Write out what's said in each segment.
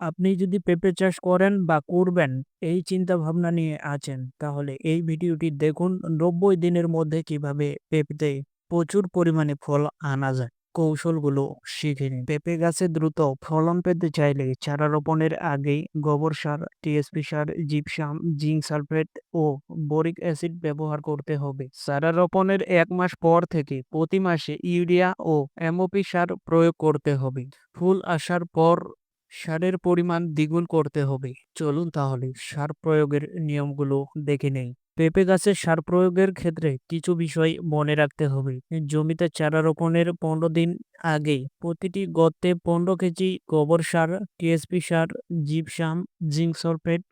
আপনি যদি পেঁপে চাষ করেন বা করবেন, এই চিন্তা ভাবনা নিয়ে আছেন, তাহলে এই ভিডিওটি দেখুন। নব্বই দিনের মধ্যে কীভাবে পেঁপেতে প্রচুর পরিমাণে ফল আনা যায়, কৌশলগুলো শিখে নিন। পেঁপে গাছে দ্রুত ফলন পেতে চাইলে চারা রোপণের আগেই গোবর সার, টিএসপি সার, জিপসাম, জিঙ্ক সালফেট ও বোরিক অ্যাসিড ব্যবহার করতে হবে। চারা রোপণের এক মাস পর থেকে প্রতি মাসে ইউরিয়া ও এমওপি সার প্রয়োগ করতে হবে। ফুল আসার পর সারের পরিমাণ দ্বিগুণ করতে হবে। চলুন তাহলে সার প্রয়োগের নিয়মগুলো দেখে নেই। পেঁপে গাছের সার প্রয়োগের ক্ষেত্রে কিছু বিষয় মনে রাখতে হবে। জমিতে চারা রোপণের পনেরো দিন আগে প্রতিটি গর্তে পনেরো কেজি গোবর সার টিএসপি সার, জিপসাম, জিঙ্ক সালফেট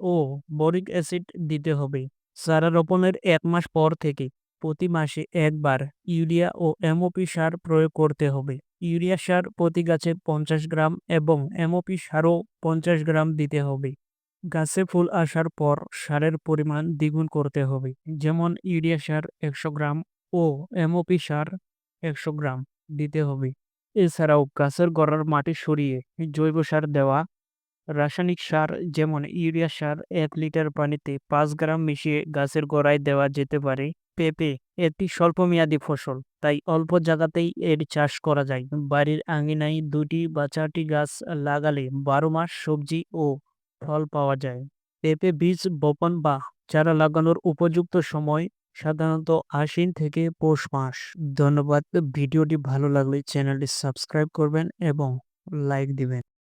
ও বরিক অ্যাসিড দিতে হবে। চারা রোপণের এক মাস পর থেকে প্রতি মাসে একবার ইউরিয়া ও এমওপি সার প্রয়োগ করতে হবে। ইউরিয়া সার প্রতি গাছে পঞ্চাশ গ্রাম এবং এমওপি সারও পঞ্চাশ গ্রাম দিতে হবে। গাছে ফুল আসার পর সারের পরিমাণ দ্বিগুণ করতে হবে। যেমন ইউরিয়া সার একশো গ্রাম ও এমওপি সার একশো গ্রাম দিতে হবে। এছাড়াও গাছের গোড়ার মাটি সরিয়ে জৈব সার দেওয়া, রাসায়নিক সার যেমন ইউরিয়া সার এক লিটার পানিতে পাঁচ গ্রাম মিশিয়ে গাছের গোড়ায় দেওয়া যেতে পারে। পেঁপে একটি স্বল্পমেয়াদী ফসল, তাই অল্প জায়গাতেই এর চাষ করা যায়। বাড়ির আঙিনায় দুটি বা চারটি গাছ লাগালে বারো মাস সবজি ও ফল পাওয়া যায়। পেঁপে বীজ বপন বা চারা লাগানোর উপযুক্ত সময় সাধারণত আশ্বিন থেকে পৌষ মাস। ধন্যবাদ, ভিডিওটি ভালো লাগলে চ্যানেলটি সাবস্ক্রাইব করবেন এবং লাইক দিবেন।